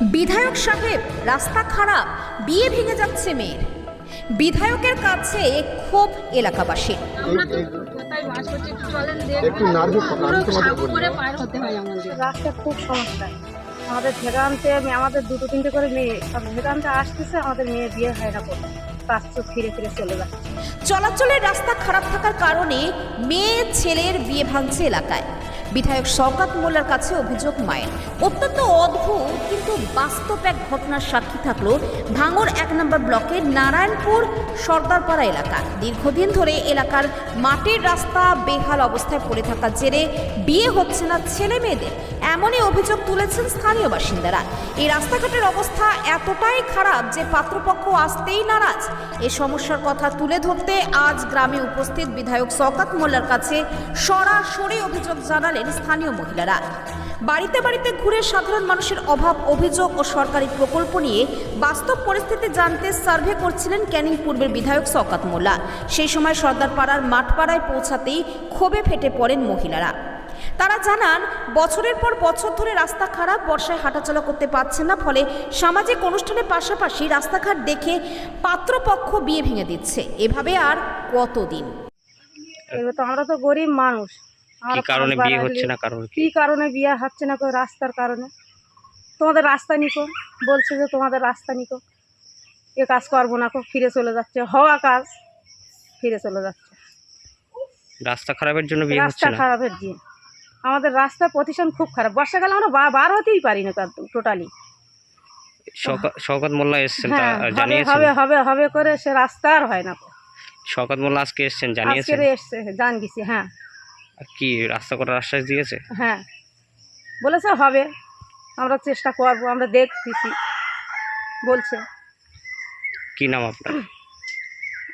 বিধায়ক সাহেব রাস্তা খারাপ বিয়ে ভেঙে যাচ্ছে মেয়ের বিধায়কের কাছে ক্ষোভ এলাকাবাসীর আমরা তো কোথায় বাস করছি একটু চলেন দেখুন। একটু নার্ভাস করে পার হতে হয় আমাদের। রাস্তা খুব সমস্যা। আমাদের ভেগান্তে আমাদের দুটো তিনটে করে মেয়ে ভেগান্তে আসতেছে আমাদের মেয়ে বিয়ে হয় না কোনো। পাঁচশো ফিরে ফিরে চলে যাচ্ছে চলাচলের রাস্তা খারাপ থাকার কারণে মেয়ে ছেলের বিয়ে ভাঙছে এলাকায়। বিধায়ক শওকাত মোল্লার কাছে অভিযোগ মায়ের। অত্যন্ত অদ্ভুত, কিন্তু বাস্তব এক ঘটনার সাক্ষী থাকল ভাঙর এক নম্বর ব্লকের নারায়ণপুর সর্দারপাড়া এলাকা দীর্ঘদিন ধরে এলাকার মাটির রাস্তা বেহাল অবস্থায় পড়ে থাকার জেরে বিয়ে হচ্ছে না ছেলে মেয়েদের এমনই অভিযোগ তুলেছেন স্থানীয় বাসিন্দারা। এই রাস্তাঘাটের অবস্থা এতটাই খারাপ যে পাত্রপক্ষ আসতেই নারাজ। এ সমস্যার কথা তুলে ধরতে আজ গ্রামে উপস্থিত বিধায়ক শওকাত মোল্লার কাছে সরাসরি অভিযোগ জানালেন স্থানীয় মহিলারা। বাড়িতে বাড়িতে ঘুরে সাধারণ মানুষের অভাব, অভিযোগ ও সরকারি প্রকল্প নিয়ে বাস্তব পরিস্থিতি জানতে সার্ভে করছিলেন ক্যানিং পূর্বের বিধায়ক শওকাত মোল্লা। সেই সময় সর্দারপাড়ার মাঠপাড়ায় পৌঁছাতেই ক্ষোভে ফেটে পড়েন মহিলারা। তারা জানান বছরের পর বছর ধরে রাস্তা খারাপ বর্ষায় হাঁটাচলা করতে পারছে না ফলে সামাজিক অনুষ্ঠানের পাশাপাশি রাস্তাঘাট দেখে পাত্রপক্ষ বিয়ে ভেঙে দিচ্ছে। এভাবে আর কতদিন? এবার তো আমরা তো গরিব মানুষ। কি কারণে বিয়ে হচ্ছে না কারণ কি? কি কারণে বিয়ে হচ্ছে না কো রাস্তার কারণে? তোমাদের রাস্তা নিকো বলছে যে তোমাদের রাস্তা নিকো। এ কাজ করব না কো ফিরে চলে যাচ্ছে। হওয়া কাজ ফিরে চলে যাচ্ছে। রাস্তা খারাপের জন্য বিয়ে হচ্ছে রাস্তা খারাপের দিয়ে আমাদের রাস্তার পজিশন খুব খারাপ। বর্ষাকালে আমরা বা- বার হতেই পারি না টোটালি শওকা- শওকত মোল্লা এসেছেন হ্যাঁ জানিয়েছেন? হবে হবে হবে করে সে রাস্তা আর হয় না। শওকত মোল্লা আজকে এসেছেন আজকে জানিয়েছেন? এসছে জান গেছি হ্যাঁ। কি রাস্তা করার আশ্বাস দিয়েছে? হ্যাঁ। বলেছে হবে আমরা চেষ্টা করব আমরা দেখতেছি। বলছে। কি নাম আপনার?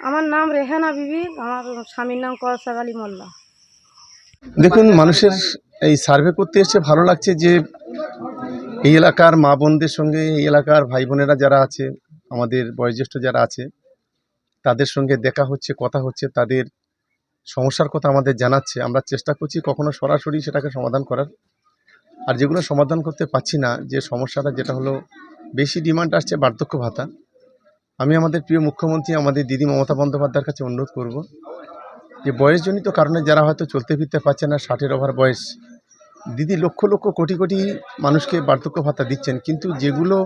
আমার নাম রেহানা বিবি আমার স্বামীর নাম আলী মোল্লা। দেখুন, মানুষের এই সার্ভে করতে এসে ভালো লাগছে যে এই এলাকার মা বোনদের সঙ্গে, এই এলাকার ভাই বোনেরা যারা আছে, আমাদের বয়োজ্যেষ্ঠ যারা আছে, তাদের সঙ্গে দেখা হচ্ছে, কথা হচ্ছে, তাদের সমস্যার কথা আমাদের জানাচ্ছে। আমরা চেষ্টা করছি কখনো সরাসরি সেটাকে সমাধান করার। আর যেগুলো সমাধান করতে পারছি না, যে সমস্যাটা যেটা হলো, বেশি ডিমান্ড আসছে বার্ধক্য ভাতা। আমি আমাদের প্রিয় মুখ্যমন্ত্রী, আমাদের দিদি মমতা বন্দ্যোপাধ্যায়ের কাছে অনুরোধ করব যে বয়সজনিত কারণে যারা হয়তো চলতে ফিরতে পারছে না, ষাটের ওভার বয়স, দিদি লক্ষ লক্ষ কোটি কোটি মানুষকে বার্ধক্য ভাতা দিচ্ছেন, কিন্তু যেগুলো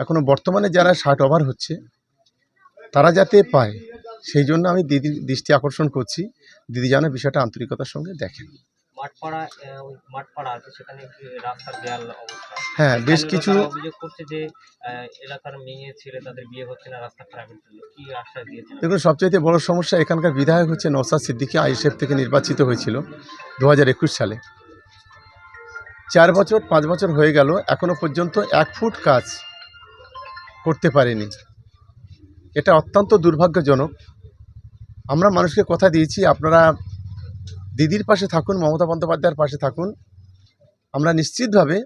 এখনও বর্তমানে যারা ষাট ওভার হচ্ছে, তারা যাতে পায়, সেই জন্য আমি দিদির দৃষ্টি আকর্ষণ করছি। দিদি যেন বিষয়টা আন্তরিকতার সঙ্গে দেখেন। মাঠপাড়া মাঠপাড়া আছে, সেখানে রাস্তার দেয়াল হ্যাঁ বেশ কিছু তারা অভিযোগ করছে যে এলাকার মেয়ে ছেলে তাদের বিয়ে হচ্ছে না রাস্তা খারাপের জন্য কি আশ্বাস দিয়েছেন দেখুন সবচাইতে বড় সমস্যা এখানকার বিধায়ক হচ্ছে নওসাদ সিদ্দিকী আইএসএফ থেকে নির্বাচিত হয়েছিল দু হাজার একুশ সালে। চার বছর পাঁচ বছর হয়ে গেল এখনও পর্যন্ত এক ফুট কাজ করতে পারেনি। এটা অত্যন্ত দুর্ভাগ্যজনক। আমরা মানুষকে কথা দিয়েছি আপনারা দিদির পাশে থাকুন মমতা বন্দ্যোপাধ্যায়ের পাশে থাকুন। আমরা নিশ্চিতভাবে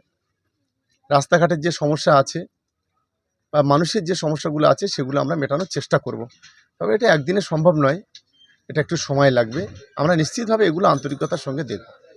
রাস্তাঘাটের যে সমস্যা আছে বা মানুষের যে সমস্যাগুলো আছে, সেগুলো আমরা মেটানোর চেষ্টা করব। তবে এটা একদিনে সম্ভব নয়, এটা একটু সময় লাগবে। আমরা নিশ্চিতভাবে এগুলো আন্তরিকতার সঙ্গে দেখব।